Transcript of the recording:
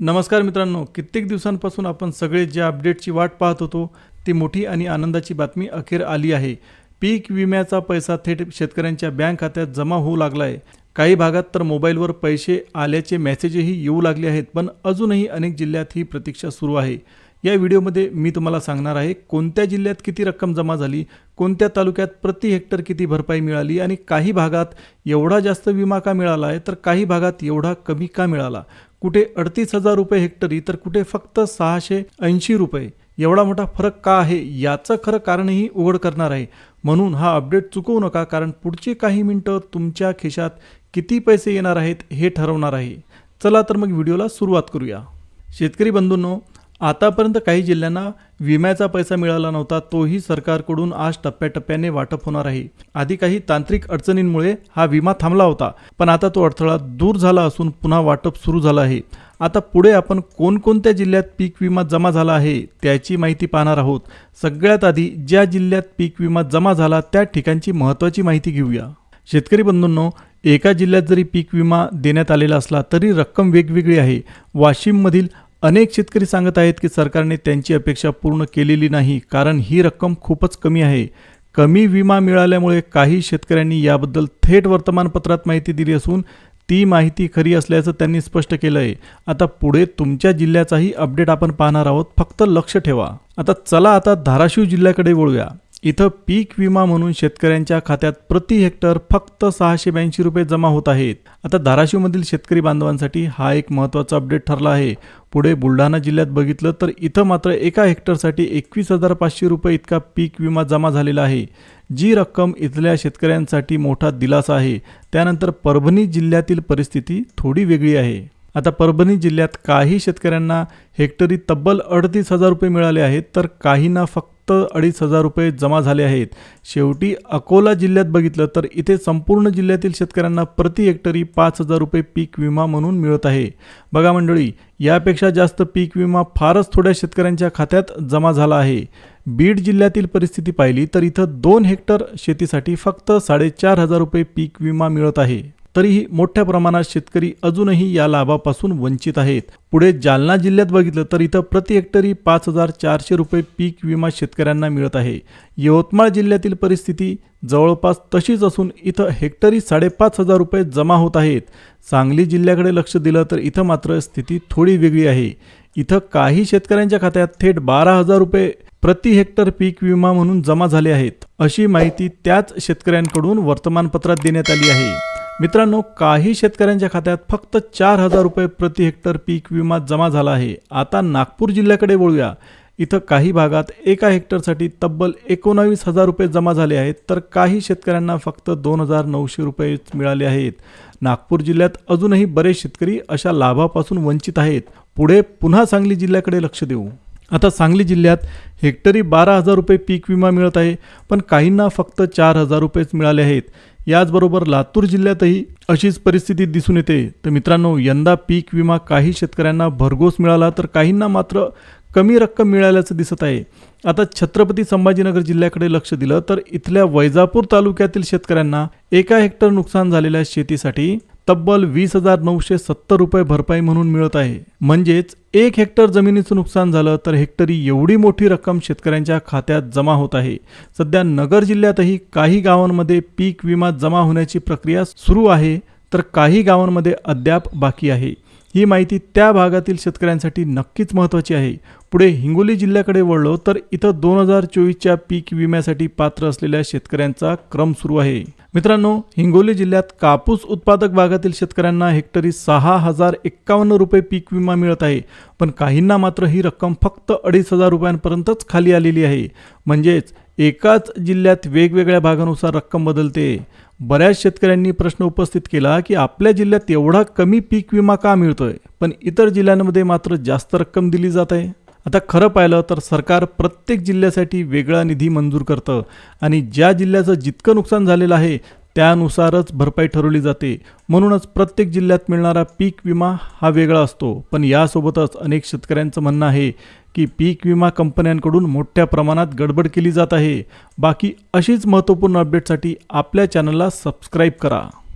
नमस्कार मित्रांनो कित्येक दिवसांपासून आपण सगळे ज्या अपडेटची वाट पाहत होतो ती मोठी आणि आनंदाची बातमी अखेर आली आहे. पीक विम्याचा पैसा थेट शेतकऱ्यांच्या बँक खात्यात जमा होऊ लागला आहे काही भागात तर मोबाईलवर पैसे आल्याचे मेसेजही येऊ लागले आहेत पण अजूनही अनेक जिल्ह्यात ही प्रतीक्षा सुरू आहे. या व्हिडिओमध्ये मी तुम्हाला सांगणार आहे कोणत्या जिल्ह्यात किती रक्कम जमा झाली कोणत्या तालुक्यात प्रति हेक्टर किती भरपाई मिळाली आणि काही भागात एवढा जास्त विमा का मिळाला आहे तर काही भागात एवढा कमी का मिळाला? कुठे अडतीस हजार रुपये हेक्टरी तर कुठे फक्त सहाशे ऐंशी रुपये? एवढा मोठा फरक का आहे? याचं खरं कारणही उघड करणार आहे. म्हणून हा अपडेट चुकवू नका कारण पुढची काही मिनटं तुमच्या खिशात किती पैसे येणार आहेत हे ठरवणार आहे. चला तर मग व्हिडिओला सुरुवात करूया. शेतकरी बंधूंनो आतापर्यंत काही जिल्ह्यांना विम्याचा पैसा मिळाला नव्हता तोही सरकारकडून आज टप्प्याटप्प्याने वाटप होणार आहे. आधी काही तांत्रिक अडचणींमुळे हा विमा थांबला होता पण आता तो अडथळा दूर झाला असून पुन्हा वाटप सुरू झालं आहे. आता पुढे आपण कोणकोणत्या जिल्ह्यात पीक विमा जमा झाला आहे त्याची माहिती पाहणार आहोत. सगळ्यात आधी ज्या जिल्ह्यात पीक विमा जमा झाला त्या ठिकाणची महत्त्वाची माहिती घेऊया. शेतकरी बंधूंनो एका जिल्ह्यात जरी पीक विमा देण्यात आलेला असला तरी रक्कम वेगवेगळी आहे. वाशिममधील अनेक शेतकरी सांगत आहेत की सरकारने त्यांची अपेक्षा पूर्ण केलेली नाही कारण ही रक्कम खूपच कमी आहे. कमी विमा मिळाल्यामुळे काही शेतकऱ्यांनी याबद्दल थेट वर्तमानपत्रात माहिती दिली असून ती माहिती खरी असल्याचं त्यांनी स्पष्ट केलं आहे आता पुढे तुमच्या जिल्ह्याचाही अपडेट आपण पाहणार आहोत. फक्त लक्ष ठेवा. आता चला आता धाराशिव जिल्ह्याकडे वळूया. इथं पीक विमा म्हणून शेतकऱ्यांच्या खात्यात प्रति हेक्टर फक्त सहाशे ब्याऐंशी रुपये जमा होत आहेत. आता धाराशिवमधील शेतकरी बांधवांसाठी हा एक महत्त्वाचा अपडेट ठरला आहे. पुढे बुलढाणा जिल्ह्यात बघितलं तर इथं मात्र एका हेक्टरसाठी एकवीस हजार पाचशे रुपये इतका पीक विमा जमा झालेला आहे. जी रक्कम इथल्या शेतकऱ्यांसाठी मोठा दिलासा आहे. त्यानंतर परभणी जिल्ह्यातील परिस्थिती थोडी वेगळी आहे. आता परभणी जिल्ह्यात काही शेतकऱ्यांना हेक्टरी तब्बल अडतीस हजार रुपये मिळाले आहेत तर काहींना फक्त फक्त अडीच हजार रुपये जमा झाले आहेत. शेवटी अकोला जिल्ह्यात बघितलं तर इथे संपूर्ण जिल्ह्यातील शेतकऱ्यांना प्रति हेक्टरी पाच हजार रुपये पीक विमा म्हणून मिळत आहे. बघा मंडळी यापेक्षा जास्त पीक विमा फारच थोड्या शेतकऱ्यांच्या खात्यात जमा झाला आहे. बीड जिल्ह्यातील परिस्थिती पाहिली तर इथं दोन हेक्टर शेतीसाठी फक्त साडेचार हजार रुपये पीक विमा मिळत आहे. तरीही मोठ्या प्रमाणात शेतकरी अजूनही या लाभापासून वंचित आहेत. पुढे जालना जिल्ह्यात बघितलं तर इथं प्रति हेक्टरी पाच हजार चारशे रुपये पीक विमा शेतकऱ्यांना मिळत आहे. यवतमाळ जिल्ह्यातील परिस्थिती जवळपास तशीच असून इथं हेक्टरी साडेपाच हजार रुपये जमा होत आहेत. सांगली जिल्ह्याकडे लक्ष दिलं तर इथं मात्र स्थिती थोडी वेगळी आहे. इथं काही शेतकऱ्यांच्या खात्यात थेट बारा हजार रुपये प्रति हेक्टर पीक विमा म्हणून जमा झाले आहेत. अशी माहिती त्याच शेतकऱ्यांकडून वर्तमानपत्रात देण्यात आली आहे. मित्रांनो काही शेतकऱ्यांच्या खात्यात फक्त चार हजार रुपये प्रति हेक्टर पीक विमा जमा झाला आहे. आता नागपूर जिल्ह्याकडे वळूया. इथं काही भागात एका हेक्टरसाठी तब्बल एकोणावीस हजार रुपये जमा झाले आहेत तर काही शेतकऱ्यांना फक्त दोन हजार नऊशे रुपयेच मिळाले आहेत. नागपूर जिल्ह्यात अजूनही बरेच शेतकरी अशा लाभापासून वंचित आहेत. पुढे पुन्हा सांगली जिल्ह्याकडे लक्ष देऊ. आता सांगली जिल्ह्यात हेक्टरी बारा हजार रुपये पीक विमा मिळत आहे पण काहींना फक्त चार हजार रुपयेच मिळाले आहेत. याचबरोबर लातूर जिल्ह्यातही अशीच परिस्थिती दिसून येते. तर मित्रांनो यंदा पीक विमा काही शेतकऱ्यांना भरघोस मिळाला तर काहींना मात्र कमी रक्कम मिळाल्याचं दिसत आहे. आता छत्रपती संभाजीनगर जिल्ह्याकडे लक्ष दिलं तर इथल्या वैजापूर तालुक्यातील शेतकऱ्यांना एका हेक्टर नुकसान झालेल्या शेतीसाठी तब्बल वीस हजार नऊशे सत्तर रुपये भरपाई म्हणून मिळत आहे. म्हणजेच एक हेक्टर जमिनीचं नुकसान झालं तर हेक्टरी एवढी मोठी रक्कम शेतकऱ्यांच्या खात्यात जमा होत आहे. सध्या नगर जिल्ह्यातही काही गावांमध्ये पीक विमा जमा होण्याची प्रक्रिया सुरू आहे तर काही गावांमध्ये अद्याप बाकी आहे. ही माहिती त्या भागातील शेतकऱ्यांसाठी नक्कीच महत्त्वाची आहे. पुढे हिंगोली जिल्ह्याकडे वळलो तर इथं दोन हजार चोवीसच्या पीक विम्यासाठी पात्र असलेल्या शेतकऱ्यांचा क्रम सुरू आहे. मित्रांनो हिंगोली जिल्ह्यात कापूस उत्पादक भागातील शेतकऱ्यांना हेक्टरी सहा हजार एक्कावन्न रुपये पीक विमा मिळत आहे. पण काहींना मात्र ही रक्कम फक्त अडीच हजार रुपयांपर्यंतच खाली आलेली आहे. म्हणजेच एकाच जिल्ह्यात वेगवेगळ्या भागानुसार रक्कम बदलते. बऱ्याच शेतकऱ्यांनी प्रश्न उपस्थित केला की आपल्या जिल्ह्यात एवढा कमी पीक विमा का मिळतोय? पण इतर जिल्ह्यांमध्ये मात्र जास्त रक्कम दिली जात आहे. आता खरं पाहिलं तर सरकार प्रत्येक जिल्ह्यासाठी वेगळा निधी मंजूर करतं आणि ज्या जिल्ह्याचं जितकं नुकसान झालेलं आहे त्यानुसारच भरपाई ठरवली जाते. म्हणूनच प्रत्येक जिल्ह्यात मिळणारा पीक विमा हा वेगळा असतो. पण यासोबतच अनेक शेतकऱ्यांचं म्हणणं आहे की पीक विमा कंपन्यांकडून मोठ्या प्रमाणात गडबड केली जात आहे. बाकी अशीच महत्त्वपूर्ण अपडेटसाठी आपल्या चॅनलला सबस्क्राईब करा.